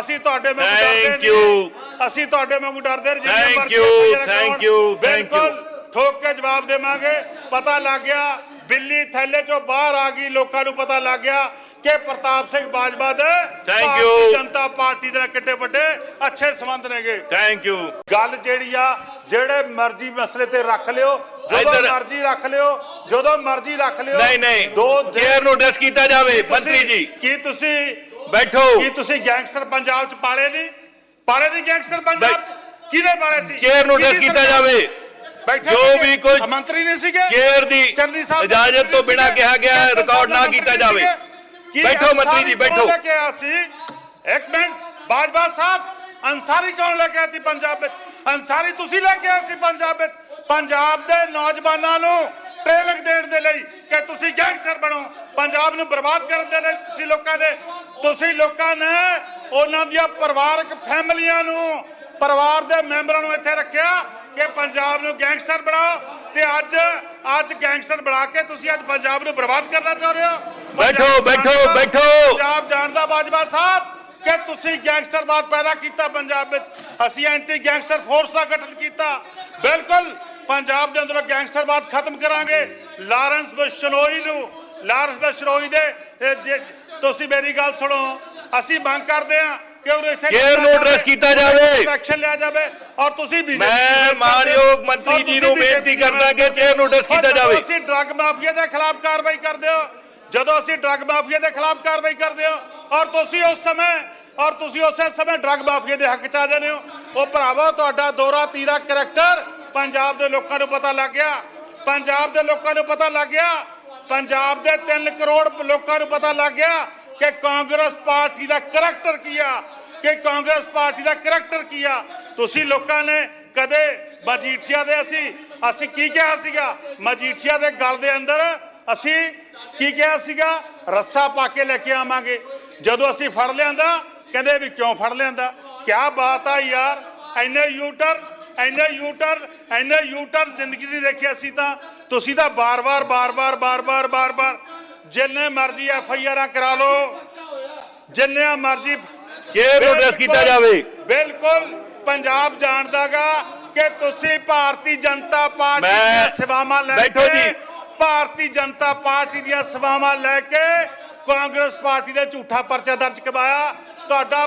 ਅਸੀਂ ਤੁਹਾਡੇ ਵਾਂਗੂ ਡਰਦੇ. ਨਹੀਂ। ਅਸੀਂ ਤੁਹਾਡੇ ਵਾਂਗੂ ਡਰਦੇ ਨਹੀਂ ਕਰਾਉਣ। thank you, thank you. ਬਿਲਕੁਲ ਠੋਕ ਕੇ ਜਵਾਬ ਦੇਵਾਂਗੇ। ਪਤਾ ਲੱਗ ਗਿਆ ਬਿੱਲੀ ਥੈਲੇ ਚੋਂ ਬਾਹਰ ਆ ਗਈ। ਲੋਕਾਂ ਨੂੰ ਪਤਾ ਲੱਗ ਗਿਆ ਕਿ ਪ੍ਰਤਾਪ ਸਿੰਘ ਬਾਜਵਾ ਦੇ ਭਾਰਤੀ you. ਜਨਤਾ ਪਾਰਟੀ ਦੇ ਨਾਲ ਕਿੱਡੇ ਵੱਡੇ ਅੱਛੇ ਸੰਬੰਧ ਨੇਗੇ। ਥੈਂਕ ਯੂ ਗੱਲ ਜਿਹੜੀ ਆ ਜਿਹੜੇ ਮਰਜ਼ੀ ਮਸਲੇ ਤੇ ਰੱਖ ਲਿਓ ਜਦੋਂ ਮਰਜ਼ੀ ਰੱਖ ਲਿਓ ਜਦੋਂ ਮਰਜ਼ੀ ਰੱਖ ਲਿਓ। ਨਹੀਂ ਨਹੀਂ। ਦੋ ਚੇਅਰ ਨੂੰ address ਕੀਤਾ ਜਾਵੇ ਮੰਤਰੀ ਜੀ। ਕੀ ਤੁਸੀਂ ਬੈਠੋ। ਕੀ ਤੁਸੀਂ ਗੈਂਗਸਟਰ ਪੰਜਾਬ ਚ ਪਾਲੇ ਨਹੀਂ? ਪਾਲੇ ਨਹੀਂ ਗੈਂਗਸਟਰ ਪੰਜਾਬ ਚ? ਕਿਹਦੇ ਪਾਲੇ ਸੀ? ਚੇਅਰ ਨੂੰ address ਕੀਤਾ? ਜਾਵੇ। ਬੈਠੇ ਜੋ। ਵੀ ਕੋਈ ਮੰਤਰੀ ਨਹੀਂ ਸੀਗੇ? ਚੇਅਰ ਦੀ ਚੰਨੀ ਸਾਹਿਬ ਦੇ ਇਜਾਜ਼ਤ ਤੋਂ ਬਿਨਾਂ। ਕਿਹਾ ਗਿਆ ਰਿਕਾਰਡ ਨਾ ਦੇ ਕੀਤਾ ਜਾਵੇ। ਬੈਠੋ ਮੰਤਰੀ ਜੀ, ਬੈਠੋ। ਲੈ ਕੇ ਸੀ? ਇੱਕ ਮਿੰਟ ਬਾਜਵਾ ਸਾਹਿਬ ਅੰਸਾਰੀ ਕੌਣ ਲੈ ਕੇ ਸੀ ਪੰਜਾਬ ਵਿੱਚ? ਅੰਸਾਰੀ ਤੁਸੀਂ ਲੈ ਕੇ ਆਏ ਸੀ ਪੰਜਾਬ ਵਿੱਚ? ਪੰਜਾਬ ਦੇ ਨੌਜਵਾਨਾਂ ਨੂੰ ਟ੍ਰੇਨਿੰਗ ਦੇਣ ਦੇ ਲਈ ਕਿ ਤੁਸੀਂ ਗੈਂਗਸਟਰ ਬਣੋ। ਪੰਜਾਬ ਨੂੰ ਬਰਬਾਦ ਕਰਨ ਦੇ ਲਈ ਤੁਸੀਂ ਲੋਕਾਂ ਨੇ ਤੁਸੀਂ ਲੋਕਾਂ ਨੇ ਉਹਨਾਂ ਦੀਆਂ ਪਰਿਵਾਰਕ ਫੈਮਲੀਆਂ ਨੂੰ ਪਰਿਵਾਰ ਦੇ ਮੈਂਬਰਾਂ ਨੂੰ ਇੱਥੇ ਰੱਖਿਆ ਕਿ ਪੰਜਾਬ ਨੂੰ ਗੈਂਗਸਟਰ ਬਣਾਓ ਤੇ ਅੱਜ ਅੱਜ ਗੈਂਗਸਟਰ ਬਣਾ ਕੇ ਤੁਸੀਂ ਅੱਜ ਪੰਜਾਬ ਨੂੰ ਬਰਬਾਦ ਕਰਨਾ ਚਾਹ ਰਹੇ ਹੋ? ਬੈਠੋ, ਬੈਠੋ, ਬੈਠੋ। ਪੰਜਾਬ ਜਾਣਦਾ ਬਾਜਵਾ ਸਾਹਿਬ ਕਿ ਤੁਸੀਂ ਗੈਂਗਸਟਰਵਾਦ ਪੈਦਾ ਕੀਤਾ ਪੰਜਾਬ ਵਿੱਚ। ਅਸੀਂ ਐਂਟੀ ਗੈਂਗਸਟਰ ਫੋਰਸ ਦਾ ਗਠਨ ਕੀਤਾ। ਬਿਲਕੁਲ ਪੰਜਾਬ ਦੇ ਅੰਦਰੋਂ ਗੈਂਗਸਟਰਵਾਦ ਖਤਮ ਕਰਾਂਗੇ। ਲਾਰੈਂਸ ਬਸ਼ਨੋਈ ਨੂੰ ਲਾਰੈਂਸ ਬਸ਼ਨੋਈ ਦੇ ਤੁਸੀਂ ਮੇਰੀ ਗੱਲ ਸੁਣੋ ਅਸੀਂ ਮੰਗ ਕਰਦੇ ਹਾਂ ਕਿ ਉਹਨੂੰ ਇੱਥੇ Chair ਨੂੰ address ਕੀਤਾ ਜਾਵੇ। ਐਕਸ਼ਨ ਲਿਆ ਜਾਵੇ ਔਰ ਤੁਸੀਂ ਦੀ ਮੈਂ। ਮਾਨਯੋਗ ਮੰਤਰੀ ਜੀ ਤੁਸੀਂ ਨੂੰ ਬੇਨਤੀ ਕਰਦਾ ਕਿ chair ਨੂੰ address ਕੀਤਾ ਜਾਵੇ। ਅਸੀਂ ਡਰੱਗ ਮਾਫੀਆ ਦੇ ਖਿਲਾਫ ਕਾਰਵਾਈ ਕਰਦੇ ਹੋ ਜਦੋਂ ਅਸੀਂ ਡਰੱਗ ਮਾਫੀਆ ਦੇ ਖਿਲਾਫ ਕਾਰਵਾਈ ਕਰਦੇ ਹੋ ਔਰ ਤੁਸੀਂ ਉਸ ਸਮੇਂ ਔਰ ਤੁਸੀਂ ਉਸੇ ਸਮੇਂ ਡਰੱਗ ਮਾਫੀਆ ਦੇ ਹੱਕ ਚ ਆ ਜਾਂਦੇ ਹੋ ਉਹ ਭਰਾਵਾ ਤੁਹਾਡਾ ਦੋਰਾ ਤੀਰਾ ਕਰੈਕਟਰ ਪੰਜਾਬ ਦੇ ਲੋਕਾਂ ਨੂੰ ਪਤਾ ਲੱਗ ਗਿਆ ਪੰਜਾਬ ਦੇ ਲੋਕਾਂ ਨੂੰ ਪਤਾ ਲੱਗ ਗਿਆ ਪੰਜਾਬ ਦੇ 3 ਕਰੋੜ ਲੋਕਾਂ ਨੂੰ ਪਤਾ ਲੱਗ ਗਿਆ ਕਿ ਕਾਂਗਰਸ ਪਾਰਟੀ ਦਾ ਕਰੈਕਟਰ ਕੀ ਆ, ਕਿ ਕਾਂਗਰਸ ਪਾਰਟੀ ਦਾ ਕਰੈਕਟਰ ਕੀ ਆ। ਤੁਸੀਂ ਲੋਕਾਂ ਨੇ ਕਦੇ ਮਜੀਠੀਆ ਦੇ ਅਸੀਂ ਅਸੀਂ ਕੀ ਕਿਹਾ ਸੀਗਾ? ਮਜੀਠੀਆ ਦੇ ਗਲ ਦੇ ਅੰਦਰ ਅਸੀਂ ਕੀ ਕਿਹਾ ਸੀਗਾ? ਰੱਸਾ ਪਾ ਕੇ ਲੈ ਕੇ ਆਵਾਂਗੇ। ਜਦੋਂ ਅਸੀਂ ਫੜ ਲਿਆਂਦਾ, ਕਹਿੰਦੇ ਵੀ ਕਿਉਂ ਫੜ ਲਿਆਂਦਾ? ਕੀ ਬਾਤ ਆ ਯਾਰ ਐਨੇ ਯੂਟਰ ਐਨੇ ਯੂਟਰ ਐਨੇ ਯੂਟਰ ਜ਼ਿੰਦਗੀ ਦੀ ਦੇਖਿਆ ਸੀ ਤਾਂ ਤੁਸੀਂ ਤਾਂ ਬਾਰ-ਬਾਰ ਬਾਰ-ਬਾਰ ਬਾਰ-ਬਾਰ ਬਾਰ-ਬਾਰ ਜਿੰਨੇ ਮਰਜ਼ੀ ਐਫ ਆਈ ਆਰਾਂ ਕਰਾ ਲਓ ਜਿੰਨੇ ਮਰਜ਼ੀ ਨੂੰ address ਕੀਤਾ ਜਾਵੇ। ਬਿਲਕੁਲ ਪੰਜਾਬ ਜਾਣਦਾਗਾ ਕਿ ਤੁਸੀਂ ਭਾਰਤੀ ਜਨਤਾ ਪਾਰਟੀ ਦੀਆਂ ਸੇਵਾਵਾਂ ਲੈ ਬੈਠੋ ਕੇ ਜੀ। ਭਾਰਤੀ ਜਨਤਾ ਪਾਰਟੀ ਦੀਆਂ ਸੇਵਾਵਾਂ ਲੈ ਕੇ ਕਾਂਗਰਸ ਪਾਰਟੀ ਦੇ ਝੂਠਾ ਪਰਚਾ ਦਰਜ ਕਰਵਾਇਆ ਤੁਹਾਡਾ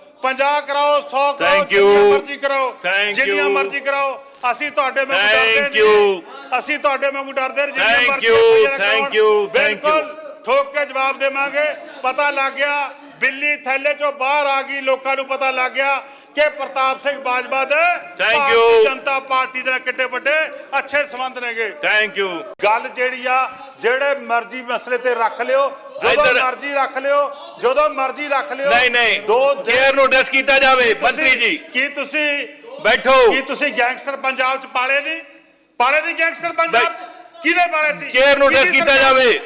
50 ਕਰਾਓ 100 ਕਰਾਓ Thank you. ਜਿੰਨੀਆਂ ਮਰਜ਼ੀ ਕਰਾਓ Thank ਜਿੰਨੀਆਂ you. ਮਰਜ਼ੀ ਕਰਾਓ ਅਸੀਂ ਤੁਹਾਡੇ ਵਾਂਗੂ Thank ਡਰਦੇ you. ਨਹੀਂ ਅਸੀਂ ਤੁਹਾਡੇ ਵਾਂਗੂ ਡਰਦੇ ਨਹੀਂ ਜਿੰਨੀਆਂ Thank ਮਰਜ਼ੀ you, ਕਰਾਉਣ। thank you, thank you. ਬਿਲਕੁਲ ਠੋਕ ਕੇ ਜਵਾਬ ਦੇਵਾਂਗੇ ਪਤਾ ਲੱਗ ਗਿਆ ਬਿੱਲੀ ਥੈਲੇ ਚੋਂ ਬਾਹਰ ਆ ਗਈ ਲੋਕਾਂ ਨੂੰ ਪਤਾ ਲੱਗ ਗਿਆ ਕਿ ਪ੍ਰਤਾਪ ਸਿੰਘ ਬਾਜਵਾ ਦੇ ਭਾਰਤੀ you. ਜਨਤਾ ਪਾਰਟੀ ਦੇ ਨਾਲ ਕਿੱਡੇ ਵੱਡੇ ਅੱਛੇ ਸੰਬੰਧ ਨੇਗੇ। ਥੈਂਕ ਯੂ ਗੱਲ ਜਿਹੜੀ ਆ ਜਿਹੜੇ ਮਰਜ਼ੀ ਮਸਲੇ ਤੇ ਰੱਖ ਲਿਓ ਜਦੋਂ ਮਰਜ਼ੀ ਰੱਖ ਲਿਓ ਜਦੋਂ ਮਰਜ਼ੀ ਰੱਖ ਲਿਓ ਨਹੀਂ ਨਹੀਂ ਦੋ ਚੇਅਰ ਨੂੰ address ਕੀਤਾ ਜਾਵੇ ਮੰਤਰੀ ਜੀ। ਕੀ ਤੁਸੀਂ ਬੈਠੋ। ਕੀ ਤੁਸੀਂ ਗੈਂਗਸਟਰ ਪੰਜਾਬ ਚ ਪਾਲੇ ਨਹੀਂ? ਪਾਲੇ ਨਹੀਂ ਗੈਂਗਸਟਰ ਪੰਜਾਬ ਚ? ਕਿਹਦੇ ਪਾਲੇ ਸੀ? ਚੇਅਰ ਨੂੰ address ਕੀਤਾ? ਜਾਵੇ।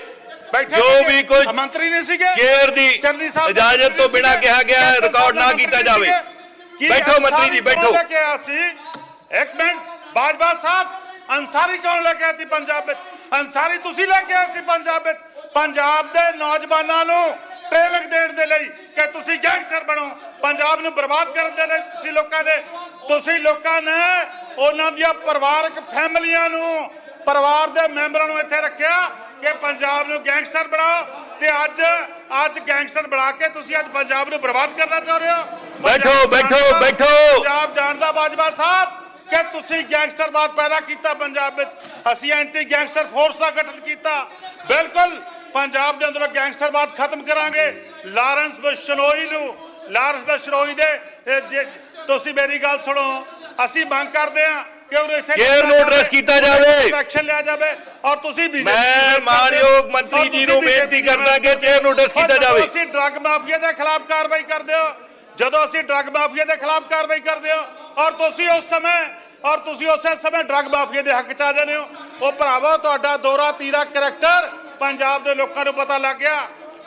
ਬੈਠੇ ਜੋ? ਵੀ ਕੋਈ ਮੰਤਰੀ ਨਹੀਂ ਸੀਗੇ? ਚੇਅਰ ਦੀ ਇਜਾਜ਼ਤ ਤੋਂ ਬਿਨਾਂ? ਕਿਹਾ ਗਿਆ ਰਿਕਾਰਡ ਨਾ ਕੀਤਾ ਜਾਵੇ। ਸੀਗੇ? ਕੀ ਬੈਠੋ ਮੰਤਰੀ ਜੀ, ਅੰਸਾਰੀ ਬੈਠੋ। ਕੌਣ ਲੈ ਕੇ ਆਇਆ ਸੀ ਇੱਕ ਮਿੰਟ ਬਾਜਵਾ ਸਾਹਿਬ ਅੰਸਾਰੀ ਕੌਣ ਲੈ ਕੇ ਸੀ ਪੰਜਾਬ ਵਿੱਚ ਅੰਸਾਰੀ ਤੁਸੀਂ ਲੈ ਕੇ ਆਏ ਸੀ ਪੰਜਾਬ ਵਿੱਚ ਪੰਜਾਬ ਦੇ ਨੌਜਵਾਨਾਂ ਨੂੰ ਟ੍ਰੇਨਿੰਗ ਦੇਣ ਦੇ ਲਈ ਕਿ ਤੁਸੀਂ ਗੈਂਗਸਟਰ ਬਣੋ ਪੰਜਾਬ ਨੂੰ ਬਰਬਾਦ ਕਰਨ ਦੇ ਲਈ ਤੁਸੀਂ ਲੋਕਾਂ ਨੇ ਤੁਸੀਂ ਲੋਕਾਂ ਨੇ ਉਹਨਾਂ ਦੀਆਂ ਪਰਿਵਾਰਕ ਫੈਮਲੀਆਂ ਨੂੰ ਪਰਿਵਾਰ ਦੇ ਮੈਂਬਰਾਂ ਨੂੰ ਇੱਥੇ ਰੱਖਿਆ ਕਿ ਪੰਜਾਬ ਨੂੰ ਗੈਂਗਸਟਰ ਬਣਾਓ ਤੇ ਅੱਜ ਅੱਜ ਗੈਂਗਸਟਰ ਬਣਾ ਕੇ ਤੁਸੀਂ ਅੱਜ ਪੰਜਾਬ ਨੂੰ ਬਰਬਾਦ ਕਰਨਾ ਚਾਹ ਰਹੇ ਹੋ? ਬੈਠੋ, ਬੈਠੋ, ਬੈਠੋ। ਪੰਜਾਬ ਜਾਣਦਾ ਬਾਜਵਾ ਸਾਹਿਬ ਕਿ ਤੁਸੀਂ ਗੈਂਗਸਟਰਵਾਦ ਪੈਦਾ ਕੀਤਾ ਪੰਜਾਬ ਵਿੱਚ। ਅਸੀਂ ਐਂਟੀ ਗੈਂਗਸਟਰ ਫੋਰਸ ਦਾ ਗਠਨ ਕੀਤਾ। ਬਿਲਕੁਲ ਪੰਜਾਬ ਦੇ ਅੰਦਰੋਂ ਗੈਂਗਸਟਰਵਾਦ ਖਤਮ ਕਰਾਂਗੇ। ਲਾਰੈਂਸ ਬਿਸ਼ਨੋਈ ਨੂੰ ਲਾਰੈਂਸ ਬਿਸ਼ਨੋਈ ਦੇ ਤੁਸੀਂ ਮੇਰੀ ਗੱਲ ਸੁਣੋ। ਅਸੀਂ ਮੰਗ ਕਰਦੇ ਹਾਂ ਕਿ ਉਹਨੂੰ ਇੱਥੇ Chair ਨੂੰ address ਕੀਤਾ ਜਾਵੇ। ਐਕਸ਼ਨ ਲਿਆ ਜਾਵੇ ਔਰ ਤੁਸੀਂ BJP ਮੈਂ ਮਾਨਯੋਗ ਮੰਤਰੀ ਜੀ ਨੂੰ ਬੇਨਤੀ ਕਰਦਾ ਕਿ chair ਨੂੰ address ਕੀਤਾ ਜਾਵੇ। ਅਸੀਂ ਡਰੱਗ ਮਾਫੀਆ ਦੇ ਖਿਲਾਫ ਕਾਰਵਾਈ ਕਰਦੇ ਹੋ ਜਦੋਂ ਅਸੀਂ ਡਰੱਗ ਮਾਫੀਆ ਦੇ ਖਿਲਾਫ ਕਾਰਵਾਈ ਕਰਦੇ ਹੋ ਔਰ ਤੁਸੀਂ ਉਸ ਸਮੇਂ ਔਰ ਤੁਸੀਂ ਉਸੇ ਸਮੇਂ ਡਰੱਗ ਮਾਫੀਆ ਦੇ ਹੱਕ ਚ ਆ ਜਾਂਦੇ ਹੋ ਉਹ ਭਰਾਵੋ ਤੁਹਾਡਾ ਦੋਰਾ ਤੀਰਾ ਕਰੈਕਟਰ ਪੰਜਾਬ ਦੇ ਲੋਕਾਂ ਨੂੰ ਪਤਾ ਲੱਗ ਗਿਆ।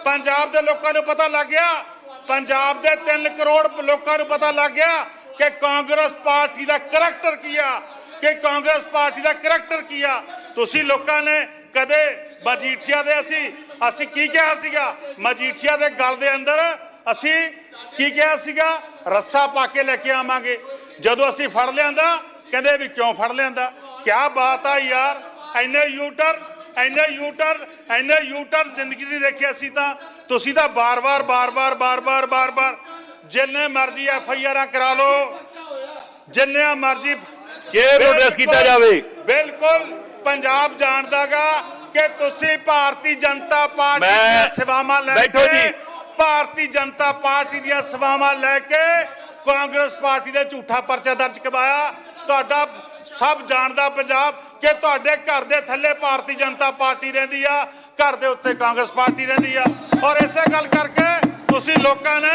ਪੰਜਾਬ ਦੇ ਲੋਕਾਂ ਨੂੰ ਪਤਾ ਲੱਗ ਗਿਆ। ਪੰਜਾਬ ਦੇ 3 ਕਰੋੜ ਲੋਕਾਂ ਨੂੰ ਪਤਾ ਲੱਗ ਗਿਆ। ਕਿ ਕਾਂਗਰਸ ਪਾਰਟੀ ਦਾ ਕਰੈਕਟਰ ਕੀ ਆ? ਕਿ ਕਾਂਗਰਸ ਪਾਰਟੀ ਦਾ ਕਰੈਕਟਰ ਕੀ ਆ? ਤੁਸੀਂ ਲੋਕਾਂ ਨੇ ਕਦੇ ਮਜੀਠੀਆ ਦੇ ਅਸੀਂ ਅਸੀਂ ਕੀ ਕਿਹਾ ਸੀਗਾ? ਮਜੀਠੀਆ ਦੇ ਗਲ ਦੇ ਅੰਦਰ ਅਸੀਂ ਕੀ ਕਿਹਾ ਸੀਗਾ? ਰੱਸਾ ਪਾ ਕੇ ਲੈ ਕੇ ਆਵਾਂਗੇ। ਜਦੋਂ ਅਸੀਂ ਫੜ ਲਿਆਂਦਾ, ਕਹਿੰਦੇ ਵੀ ਕਿਉਂ ਫੜ ਲਿਆਂਦਾ? ਕੀ ਬਾਤ ਆ ਯਾਰ ਐਨੇ ਯੂਟਰ ਐਨੇ ਯੂਟਰ ਐਨੇ ਯੂਟਰ ਜ਼ਿੰਦਗੀ ਦੀ ਦੇਖਿਆ ਸੀ ਤਾਂ। ਤੁਸੀਂ ਤਾਂ ਬਾਰ-ਬਾਰ ਬਾਰ-ਬਾਰ ਬਾਰ-ਬਾਰ ਬਾਰ-ਬਾਰ ਜਿੰਨੇ ਮਰਜ਼ੀ ਐਫ ਆਈ ਆਰਾਂ ਕਰਾ ਲਓ। ਜਿੰਨੇ ਮਰਜ਼ੀ ਚੇਅਰ ਨੂੰ ਕੀਤਾ ਜਾਵੇ। ਬਿਲਕੁਲ ਪੰਜਾਬ ਜਾਣਦਾਗਾ ਕਿ ਤੁਸੀਂ ਭਾਰਤੀ ਜਨਤਾ ਪਾਰਟੀ ਦੀਆਂ ਸੇਵਾਵਾਂ ਲੈ ਕੇ। ਭਾਰਤੀ ਜਨਤਾ ਪਾਰਟੀ ਦੀਆਂ ਸੇਵਾਵਾਂ ਲੈ ਕੇ ਕਾਂਗਰਸ ਪਾਰਟੀ ਦੇ ਝੂਠਾ ਪਰਚਾ ਦਰਜ ਕਰਵਾਇਆ। ਤੁਹਾਡਾ ਸਭ ਜਾਣਦਾ ਪੰਜਾਬ ਕਿ ਤੁਹਾਡੇ ਘਰ ਦੇ ਥੱਲੇ ਭਾਰਤੀ ਜਨਤਾ ਪਾਰਟੀ ਰਹਿੰਦੀ ਆ ਘਰ ਦੇ ਉੱਤੇ ਕਾਂਗਰਸ ਪਾਰਟੀ ਰਹਿੰਦੀ ਆ। ਔਰ ਇਸੇ ਗੱਲ ਕਰਕੇ ਤੁਸੀਂ ਲੋਕਾਂ ਨੇ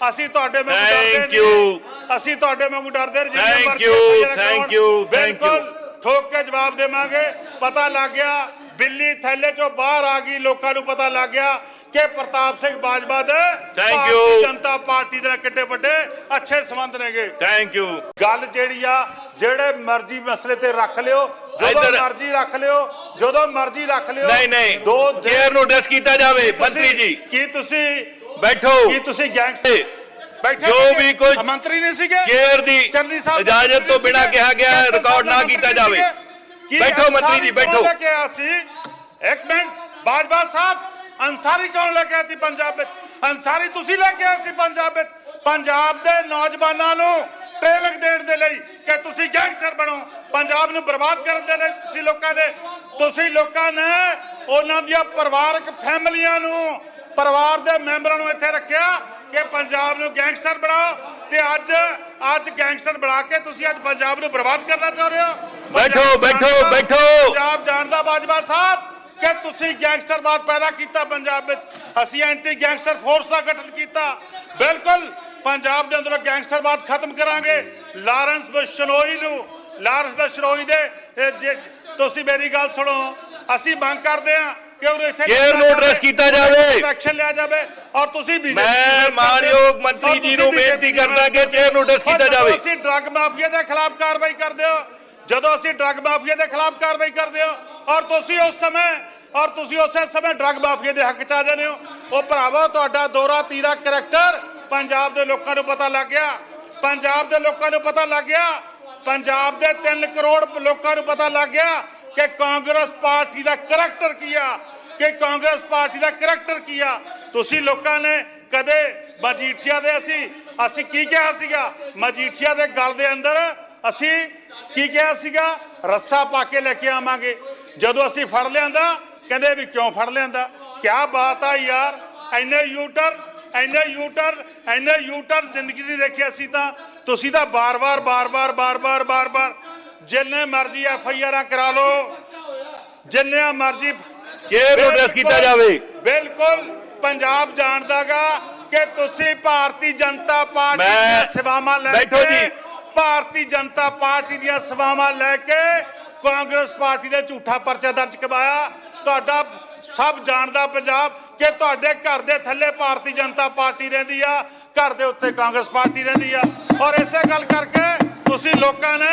ਅਸੀਂ ਤੁਹਾਡੇ ਵਾਂਗੂ ਡਰਦੇ. ਨਹੀਂ ਅਸੀਂ ਤੁਹਾਡੇ ਵਾਂਗੂ ਡਰਦੇ ਨਹੀਂ ਮਰਜ਼ੀ thank you, thank you. ਬਿਲਕੁਲ ਠੋਕ ਕੇ ਜਵਾਬ ਦੇਵਾਂਗੇ ਪਤਾ ਲੱਗ ਗਿਆ ਬਿੱਲੀ ਥੈਲੇ ਚੋਂ ਬਾਹਰ ਆ ਗਈ ਲੋਕਾਂ ਨੂੰ ਪਤਾ ਲੱਗ ਗਿਆ ਕਿ ਪ੍ਰਤਾਪ ਸਿੰਘ ਬਾਜਵਾ ਦੇ ਭਾਰਤੀ you. ਜਨਤਾ ਪਾਰਟੀ ਦੇ ਕਿੱਡੇ ਵੱਡੇ ਅੱਛੇ ਸੰਬੰਧ ਨੇਗੇ ਥੈਂਕ ਯੂ ਗੱਲ ਜਿਹੜੀ ਆ ਜਿਹੜੇ ਮਰਜ਼ੀ ਮਸਲੇ ਤੇ ਰੱਖ ਲਿਓ ਜਦੋਂ ਮਰਜ਼ੀ ਰੱਖ ਲਿਓ ਜਦੋਂ ਮਰਜ਼ੀ ਰੱਖ ਲਿਓ ਨਹੀਂ ਨਹੀਂ ਦੋ ਚੇਅਰ ਨੂੰ address ਕੀਤਾ ਜਾਵੇ ਮੰਤਰੀ ਜੀ ਕੀ ਤੁਸੀਂ ਬੈਠੋ। ਕੀ ਤੁਸੀਂ ਗੈਂਗਸਟਰ ਬੈਠੇ ਜੋ। ਵੀ ਕੋਈ ਮੰਤਰੀ ਨਹੀਂ ਸੀਗੇ? ਚੇਅਰ ਦੀ ਚੰਨੀ ਸਾਹਿਬ ਇਜਾਜ਼ਤ ਤੋਂ ਬਿਨਾਂ ਕਿਹਾ ਗਿਆ ਰਿਕਾਰਡ ਨਾ ਕੀਤਾ ਜਾਵੇ। ਬੈਠੋ ਮੰਤਰੀ ਜੀ ਬੈਠੋ। ਲੈ ਕੇ ਆਇਆ ਸੀ? ਇੱਕ ਮਿੰਟ ਬਾਜਵਾ ਸਾਹਿਬ ਅੰਸਾਰੀ ਕੌਣ ਲੈ ਕੇ ਸੀ ਪੰਜਾਬ ਵਿੱਚ? ਅੰਸਾਰੀ ਤੁਸੀਂ ਲੈ ਕੇ ਆਏ ਸੀ ਪੰਜਾਬ ਵਿੱਚ? ਪੰਜਾਬ ਦੇ ਨੌਜਵਾਨਾਂ ਨੂੰ ਟ੍ਰੇਨਿੰਗ ਦੇਣ ਦੇ ਲਈ ਕਿ ਤੁਸੀਂ ਗੈਂਗਸਟਰ ਬਣੋ। ਪੰਜਾਬ ਨੂੰ ਬਰਬਾਦ ਕਰਨ ਦੇ ਲਈ ਤੁਸੀਂ ਲੋਕਾਂ ਨੇ ਤੁਸੀਂ ਲੋਕਾਂ ਨੇ ਉਹਨਾਂ ਦੀਆਂ ਪਰਿਵਾਰਕ ਫੈਮਲੀਆਂ ਨੂੰ ਪਰਿਵਾਰ ਦੇ ਮੈਂਬਰਾਂ ਨੂੰ ਇੱਥੇ ਰੱਖਿਆ ਕਿ ਪੰਜਾਬ ਨੂੰ ਗੈਂਗਸਟਰ ਬਣਾਓ ਤੇ ਅੱਜ ਅੱਜ ਗੈਂਗਸਟਰ ਬਣਾ ਕੇ ਤੁਸੀਂ ਅੱਜ ਪੰਜਾਬ ਨੂੰ ਬਰਬਾਦ ਕਰਨਾ ਚਾਹ ਰਹੇ ਹੋ? ਬੈਠੋ, ਬੈਠੋ, ਬੈਠੋ। ਪੰਜਾਬ ਜਾਣਦਾ ਬਾਜਵਾ ਸਾਹਿਬ ਕਿ ਤੁਸੀਂ ਗੈਂਗਸਟਰਵਾਦ ਪੈਦਾ ਕੀਤਾ ਪੰਜਾਬ ਵਿੱਚ। ਅਸੀਂ ਐਂਟੀ ਗੈਂਗਸਟਰ ਫੋਰਸ ਦਾ ਗਠਨ ਕੀਤਾ। ਬਿਲਕੁਲ ਪੰਜਾਬ ਦੇ ਅੰਦਰੋਂ ਗੈਂਗਸਟਰਵਾਦ ਖਤਮ ਕਰਾਂਗੇ। ਲਾਰੈਂਸ ਬਸ਼ਨੋਈ ਨੂੰ ਲਾਰੈਂਸ ਬਸ਼ਨੋਈ ਦੇ ਤੁਸੀਂ ਮੇਰੀ ਗੱਲ ਸੁਣੋ ਅਸੀਂ ਮੰਗ ਕਰਦੇ ਹਾਂ ਕਿ ਉਹ ਇੱਥੇ Chair ਨੂੰ address ਕੀਤਾ ਜਾਵੇ। ਐਕਸ਼ਨ ਲਿਆ ਜਾਵੇ ਔਰ ਤੁਸੀਂ BJP ਮੈਂ ਮਾਨਯੋਗ ਮੰਤਰੀ ਜੀ ਨੂੰ ਬੇਨਤੀ ਕਰਦਾ ਕਿ ਚੇਅਰ ਨੂੰ address ਕੀਤਾ ਜਾਵੇ। ਅਸੀਂ ਡਰੱਗ ਮਾਫੀਆ ਦੇ ਖਿਲਾਫ ਕਾਰਵਾਈ ਕਰਦੇ ਹੋ ਜਦੋਂ ਅਸੀਂ ਡਰੱਗ ਮਾਫੀਆ ਦੇ ਖਿਲਾਫ ਕਾਰਵਾਈ ਕਰਦੇ ਹੋ ਔਰ ਤੁਸੀਂ ਉਸ ਸਮੇਂ ਔਰ ਤੁਸੀਂ ਉਸੇ ਸਮੇਂ ਡਰੱਗ ਮਾਫੀਆ ਦੇ ਹੱਕ ਚ ਆ ਜਾਂਦੇ ਹੋ। ਉਹ ਭਰਾਵੋ ਤੁਹਾਡਾ ਦੋਰਾ ਤੀਰਾ ਕਰੈਕਟਰ ਪੰਜਾਬ ਦੇ ਲੋਕਾਂ ਨੂੰ ਪਤਾ ਲੱਗ ਗਿਆ। ਪੰਜਾਬ ਦੇ ਲੋਕਾਂ ਨੂੰ ਪਤਾ ਲੱਗ ਗਿਆ। ਪੰਜਾਬ ਦੇ 3 ਕਰੋੜ ਲੋਕਾਂ ਨੂੰ ਪਤਾ ਲੱਗ ਗਿਆ। ਕਿ ਕਾਂਗਰਸ ਪਾਰਟੀ ਦਾ ਕਰੈਕਟਰ ਕੀ ਆ? ਕਿ ਕਾਂਗਰਸ ਪਾਰਟੀ ਦਾ ਕਰੈਕਟਰ ਕੀ ਆ? ਤੁਸੀਂ ਲੋਕਾਂ ਨੇ ਕਦੇ ਮਜੀਠੀਆ ਦੇ ਅਸੀਂ ਅਸੀਂ ਕੀ ਕਿਹਾ ਸੀਗਾ? ਮਜੀਠੀਆ ਦੇ ਗਲ ਦੇ ਅੰਦਰ ਅਸੀਂ ਕੀ ਕਿਹਾ ਸੀਗਾ? ਰੱਸਾ ਪਾ ਕੇ ਲੈ ਕੇ ਆਵਾਂਗੇ। ਜਦੋਂ ਅਸੀਂ ਫੜ ਲਿਆਂਦਾ, ਕਹਿੰਦੇ ਵੀ ਕਿਉਂ ਫੜ ਲਿਆਂਦਾ? ਕੀ ਬਾਤ ਆ ਯਾਰ ਐਨੇ ਯੂਟਰ ਐਨੇ ਯੂਟਰ ਐਨੇ ਯੂਟਰ ਜ਼ਿੰਦਗੀ ਦੀ ਦੇਖਿਆ ਸੀ ਤਾਂ। ਤੁਸੀਂ ਤਾਂ ਬਾਰ-ਬਾਰ ਬਾਰ-ਬਾਰ ਬਾਰ-ਬਾਰ ਬਾਰ-ਬਾਰ ਜਿੰਨੇ ਮਰਜ਼ੀ ਐਫ ਆਈ ਆਰਾਂ ਕਰਾ ਲਓ ਜਿੰਨੇ ਮਰਜ਼ੀ ਚੇਅਰ ਨੂੰ address ਕੀਤਾ ਜਾਵੇ। ਬਿਲਕੁਲ ਪੰਜਾਬ ਜਾਣਦਾਗਾ ਕਿ ਤੁਸੀਂ ਭਾਰਤੀ ਜਨਤਾ ਪਾਰਟੀ ਦੀਆਂ ਸੇਵਾਵਾਂ ਲੈ ਬੈਠੋ ਕੇ ਜੀ। ਭਾਰਤੀ ਜਨਤਾ ਪਾਰਟੀ ਦੀਆਂ ਸੇਵਾਵਾਂ ਲੈ ਕੇ ਕਾਂਗਰਸ ਪਾਰਟੀ ਦੇ ਝੂਠਾ ਪਰਚਾ ਦਰਜ ਕਰਵਾਇਆ ਤੁਹਾਡਾ ਸਭ ਜਾਣਦਾ ਪੰਜਾਬ ਕਿ ਤੁਹਾਡੇ ਘਰ ਦੇ ਥੱਲੇ ਭਾਰਤੀ ਜਨਤਾ ਪਾਰਟੀ ਰਹਿੰਦੀ ਆ ਘਰ ਦੇ ਉੱਤੇ ਕਾਂਗਰਸ ਪਾਰਟੀ ਰਹਿੰਦੀ ਆ ਔਰ ਇਸੇ ਗੱਲ ਕਰਕੇ ਤੁਸੀਂ ਲੋਕਾਂ ਨੇ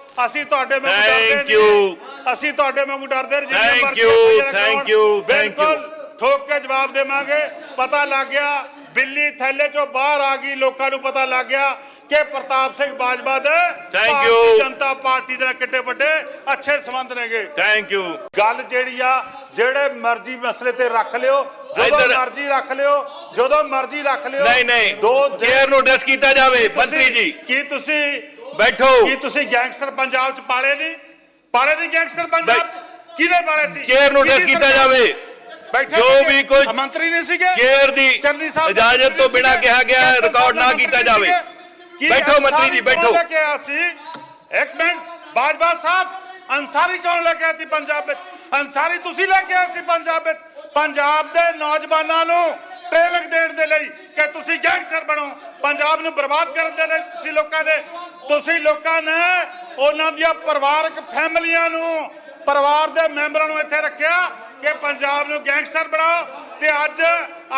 ਅਸੀਂ ਤੁਹਾਡੇ ਵਾਂਗੂ ਡਰਦੇ. ਨਹੀਂ ਅਸੀਂ ਤੁਹਾਡੇ ਵਾਂਗੂ ਡਰਦੇ ਨਹੀਂ FIR ਕਰਾਉਣ। thank you, thank you. ਬਿਲਕੁਲ ਠੋਕ ਕੇ ਜਵਾਬ ਦੇਵਾਂਗੇ ਪਤਾ ਲੱਗ ਗਿਆ ਬਿੱਲੀ ਥੈਲੇ ਚੋਂ ਬਾਹਰ ਆ ਗਈ ਲੋਕਾਂ ਨੂੰ ਪਤਾ ਲੱਗ ਗਿਆ ਕਿ ਪ੍ਰਤਾਪ ਸਿੰਘ ਬਾਜਵਾ ਦੇ ਭਾਰਤੀ you. ਜਨਤਾ ਪਾਰਟੀ ਦੇ ਕਿੱਡੇ ਵੱਡੇ ਅੱਛੇ ਸੰਬੰਧ ਨੇਗੇ ਥੈਂਕ ਯੂ ਗੱਲ ਜਿਹੜੀ ਆ ਜਿਹੜੇ ਮਰਜ਼ੀ ਮਸਲੇ ਤੇ ਰੱਖ ਲਿਓ ਜਦੋਂ ਮਰਜ਼ੀ ਰੱਖ ਲਿਓ ਜਦੋਂ ਮਰਜ਼ੀ ਰੱਖ ਲਿਓ ਨਹੀਂ ਨਹੀਂ ਦੋ ਚੇਅਰ ਨੂੰ address ਕੀਤਾ ਜਾਵੇ ਮੰਤਰੀ ਜੀ ਕੀ ਤੁਸੀਂ ਬੈਠੋ। ਕੀ ਤੁਸੀਂ ਗੈਂਗਸਟਰ ਪੰਜਾਬ ਚ ਪਾਲੇ ਨਹੀਂ? ਪਾਲੇ ਨਹੀਂ ਗੈਂਗਸਟਰ ਪੰਜਾਬ ਚ? ਕਿਹਦੇ ਪਾਲੇ ਸੀ? ਚੇਅਰ ਨੂੰ ਕਿਹਦੀ ਕੀਤਾ? ਜਾਵੇ। ਜੋ? ਵੀ ਕੋਈ ਮੰਤਰੀ ਨਹੀਂ ਸੀਗੇ? ਚੇਅਰ ਦੀ ਇਜਾਜ਼ਤ ਤੋਂ ਬਿਨਾਂ ਕਿਹਾ ਗਿਆ ਰਿਕਾਰਡ ਨਾ ਕੀਤਾ ਜਾਵੇ। ਬੈਠੋ ਮੰਤਰੀ ਜੀ, ਬੈਠੋ। ਲੈ ਕੇ ਸੀ? ਇੱਕ ਮਿੰਟ ਬਾਜਵਾ ਸਾਹਿਬ ਅੰਸਾਰੀ ਕੌਣ ਲੈ ਕੇ ਸੀ ਪੰਜਾਬ ਵਿੱਚ? ਅੰਸਾਰੀ ਤੁਸੀਂ ਲੈ ਕੇ ਆਏ ਸੀ ਪੰਜਾਬ ਵਿੱਚ? ਪੰਜਾਬ ਦੇ ਨੌਜਵਾਨਾਂ ਨੂੰ ਟ੍ਰੇਨਿੰਗ ਦੇਣ ਦੇ ਲਈ ਕਿ ਤੁਸੀਂ ਗੈਂਗਸਟਰ ਬਣੋ। ਪੰਜਾਬ ਨੂੰ ਬਰਬਾਦ ਕਰਨ ਦੇ ਲਈ ਤੁਸੀਂ ਲੋਕਾਂ ਨੇ ਤੁਸੀਂ ਲੋਕਾਂ ਨੇ ਉਹਨਾਂ ਦੀਆਂ ਪਰਿਵਾਰਕ ਫੈਮਲੀਆਂ ਨੂੰ ਪਰਿਵਾਰ ਦੇ ਮੈਂਬਰਾਂ ਨੂੰ ਇੱਥੇ ਰੱਖਿਆ ਕਿ ਪੰਜਾਬ ਨੂੰ ਗੈਂਗਸਟਰ ਬਣਾਓ। ਤੇ ਅੱਜ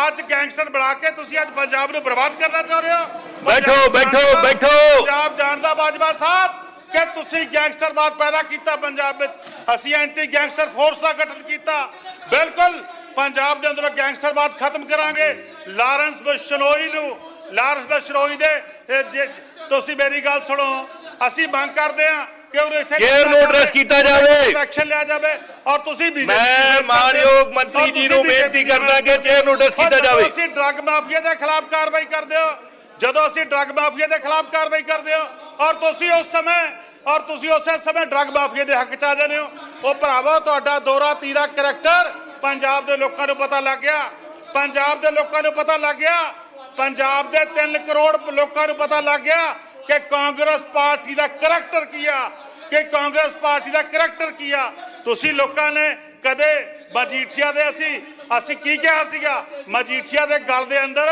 ਅੱਜ ਗੈਂਗਸਟਰ ਬਣਾ ਕੇ ਤੁਸੀਂ ਅੱਜ ਪੰਜਾਬ ਨੂੰ ਬਰਬਾਦ ਕਰਨਾ ਚਾਹ ਰਹੇ ਹੋ। ਬੈਠੋ, ਬੈਠੋ, ਬੈਠੋ। ਪੰਜਾਬ ਜਾਣਦਾ ਬਾਜਵਾ ਸਾਹਿਬ ਕਿ ਤੁਸੀਂ ਗੈਂਗਸਟਰਵਾਦ ਪੈਦਾ ਕੀਤਾ ਪੰਜਾਬ ਵਿੱਚ। ਅਸੀਂ ਐਂਟੀ ਗੈਂਗਸਟਰ ਫੋਰਸ ਦਾ ਗਠਨ ਕੀਤਾ। ਬਿਲਕੁਲ ਪੰਜਾਬ ਦੇ ਅੰਦਰੋਂ ਗੈਂਗਸਟਰਵਾਦ ਖਤਮ ਕਰਾਂਗੇ। ਲਾਰੈਂਸ ਬਸ਼ਨੋਈ ਨੂੰ ਲਾਰੈਂਸ ਬਸ਼ਨੋਈ ਦੇ ਤੁਸੀਂ ਮੇਰੀ ਗੱਲ ਸੁਣੋ। ਅਸੀਂ ਮੰਗ ਕਰਦੇ ਹਾਂ ਕਿ ਉਹ ਇੱਥੇ Chair ਨੂੰ address ਕੀਤਾ ਜਾਵੇ। ਐਕਸ਼ਨ ਲਿਆ ਜਾਵੇ ਔਰ ਤੁਸੀਂ BJP ਮੈਂ ਮਾਨਯੋਗ ਮੰਤਰੀ ਜੀ ਨੂੰ ਬੇਨਤੀ ਕਰਦਾ ਕਿ ਚੇਅਰ ਨੂੰ address ਕੀਤਾ ਜਾਵੇ। ਅਸੀਂ ਡਰੱਗ ਮਾਫੀਆ ਦੇ ਖਿਲਾਫ ਕਾਰਵਾਈ ਕਰਦੇ ਹੋ ਜਦੋਂ ਅਸੀਂ ਡਰੱਗ ਮਾਫੀਆ ਦੇ ਖਿਲਾਫ ਕਾਰਵਾਈ ਕਰਦੇ ਹੋ ਔਰ ਤੁਸੀਂ ਉਸ ਸਮੇਂ ਔਰ ਤੁਸੀਂ ਉਸੇ ਸਮੇਂ ਡਰੱਗ ਮਾਫੀਆ ਦੇ ਹੱਕ ਚ ਆ ਜਾਂਦੇ ਹੋ। ਉਹ ਭਰਾਵੋ ਤੁਹਾਡਾ ਦੋਰਾ ਤੀਰਾ ਕਰੈਕਟਰ ਪੰਜਾਬ ਦੇ ਲੋਕਾਂ ਨੂੰ ਪਤਾ ਲੱਗ ਗਿਆ। ਪੰਜਾਬ ਦੇ ਲੋਕਾਂ ਨੂੰ ਪਤਾ ਲੱਗ ਗਿਆ ਪੰਜਾਬ ਦੇ 3 ਕਰੋੜ ਲੋਕਾਂ ਨੂੰ ਪਤਾ ਲੱਗ ਗਿਆ ਕਿ ਕਾਂਗਰਸ ਪਾਰਟੀ ਦਾ ਕਰੈਕਟਰ ਕੀ ਆ, ਕਿ ਕਾਂਗਰਸ ਪਾਰਟੀ ਦਾ ਕਰੈਕਟਰ ਕੀ ਆ। ਤੁਸੀਂ ਲੋਕਾਂ ਨੇ ਕਦੇ ਮਜੀਠੀਆ ਦੇ ਅਸੀਂ ਅਸੀਂ ਕੀ ਕਿਹਾ ਸੀਗਾ? ਮਜੀਠੀਆ ਦੇ ਗਲ ਦੇ ਅੰਦਰ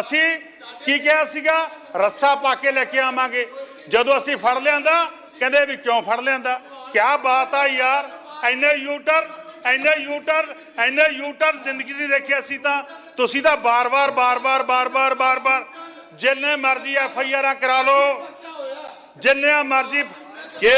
ਅਸੀਂ ਕੀ ਕਿਹਾ ਸੀਗਾ? ਰੱਸਾ ਪਾ ਕੇ ਲੈ ਕੇ ਆਵਾਂਗੇ। ਜਦੋਂ ਅਸੀਂ ਫੜ ਲਿਆਂਦਾ, ਕਹਿੰਦੇ ਵੀ ਕਿਉਂ ਫੜ ਲਿਆਂਦਾ? ਕੀ ਬਾਤ ਆ ਯਾਰ ਐਨੇ ਯੂਟਰ ਐਨੇ ਯੂਟਰ ਐਨੇ ਯੂਟਰ ਜ਼ਿੰਦਗੀ ਦੀ ਦੇਖਿਆ ਸੀ ਤਾਂ ਤੁਸੀਂ ਤਾਂ ਬਾਰ-ਬਾਰ ਬਾਰ-ਬਾਰ ਬਾਰ-ਬਾਰ ਬਾਰ-ਬਾਰ ਜਿੰਨੇ ਮਰਜ਼ੀ ਐਫ ਆਈ ਆਰਾਂ ਕਰਾ ਲਓ ਜਿੰਨੇ ਮਰਜ਼ੀ ਜੇ